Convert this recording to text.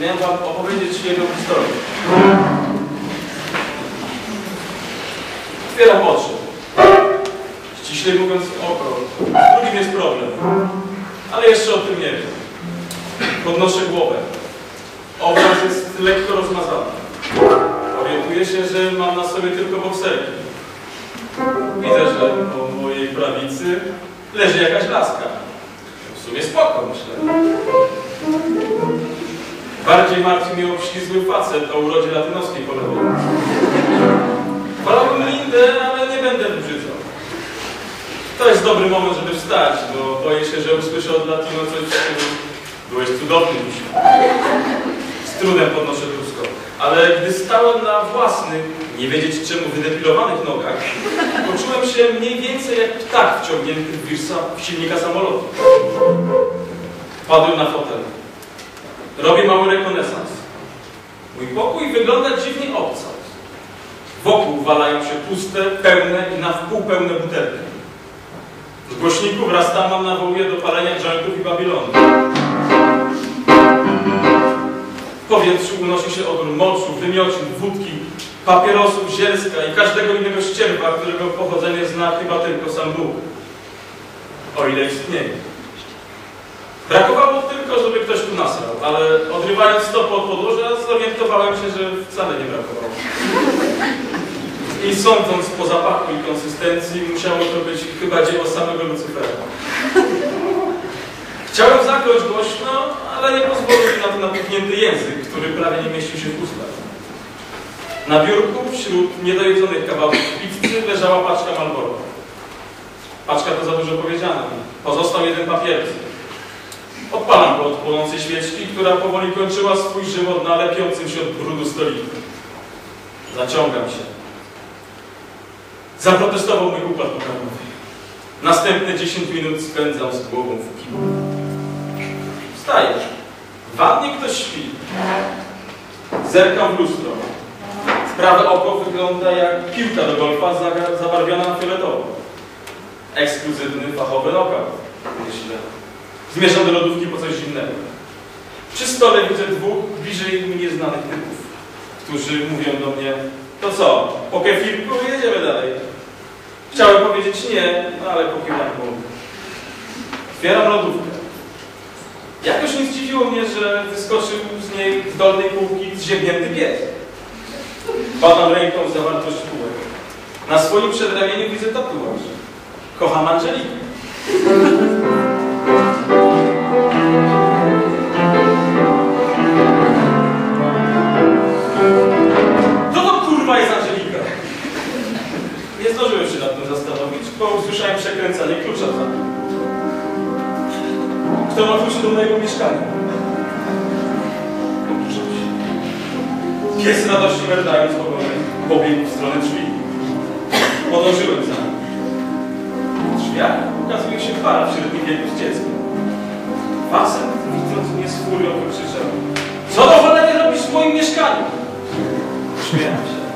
miałem wam opowiedzieć jedną historię. Otwieram oczy. Ściślej mówiąc oko. Z drugim jest problem. Ale jeszcze o tym nie wiem. Podnoszę głowę. Obraz jest lekko rozmazany. Orientuję się, że mam na sobie tylko bokserki. Widzę, że po mojej prawicy leży jakaś laska. W sumie spoko, myślę. Bardziej martwi mnie obślizgły facet o urodzie latynoskiej po lewej. Wolałbym Lindę, ale nie będę wybrzydzał. To jest dobry moment, żeby wstać, bo boję się, że usłyszę od Latino coś w Byłeś cudowny dzisiaj. Z trudem podnoszę trusko. Ale gdy stałem na własnych, nie wiedzieć czemu wydepilowanych nogach, poczułem się mniej więcej jak ptak wciągnięty w wirsa silnika samolotu. Padłem na fotel. Robię mały rekonesans. Mój pokój wygląda dziwnie obco. Wokół walają się puste, pełne i na wpół pełne butelki. Z głośników Rastaman nawołuje do palenia jointów i Babilonu. W powietrzu unosi się odór moczu, wymiocin, wódki, papierosów, zielska i każdego innego ścierwa, którego pochodzenie zna chyba tylko sam Bóg. O ile istnieje. Brakowało tylko, żeby ktoś tu nasrał, ale odrywając stopę od podłoża, zorientowałem się, że wcale nie brakowało. I sądząc po zapachu i konsystencji, musiało to być chyba dzieło samego Lucyfera. Chciałem zakląć głośno, ale nie pozwolił mi na to napuchnięty język, który prawie nie mieścił się w ustach. Na biurku wśród niedojedzonych kawałków pizzy leżała paczka Malboro. Paczka to za dużo powiedziane. Pozostał jeden papieros. Odpalam go od płonącej świeczki, która powoli kończyła swój żywot na lepiącym się od brudu stoliku. Zaciągam się. Zaprotestował mój układ pokarmowy. Następne 10 minut spędzam z głową w kiblu. Wstaję. W wannie ktoś śpi. Zerkam w lustro. Prawe oko wygląda jak piłka do golfa zabarwiona na fioletowo. Ekskluzywny, fachowy lokal. Zmierzam do lodówki po coś zimnego. Przy stole widzę dwóch bliżej mi nieznanych typów, którzy mówią do mnie, to co, po kefirku jedziemy dalej. Chciałem powiedzieć nie, no ale pokiwam głową. Otwieram lodówkę. Jakoś nie zdziwiło mnie, że wyskoczył z niej z dolnej półki zziębnięty pies. Badam ręką zawartość półek. Na swoim przedramieniu widzę tatuaż. Kocham Angelikę. Bo usłyszałem przekręcanie klucza za Kto ma klucze do mojego mieszkania? Pies radośnie merdając ogonem pobiegł w stronę drzwi. Podążyłem za nim. W drzwiach ukazuje się para w średnim wieku z dzieckiem. Facet, widząc mnie z furią, wykrzyczał. Co do cholery robisz w moim mieszkaniu? Śmiałem się.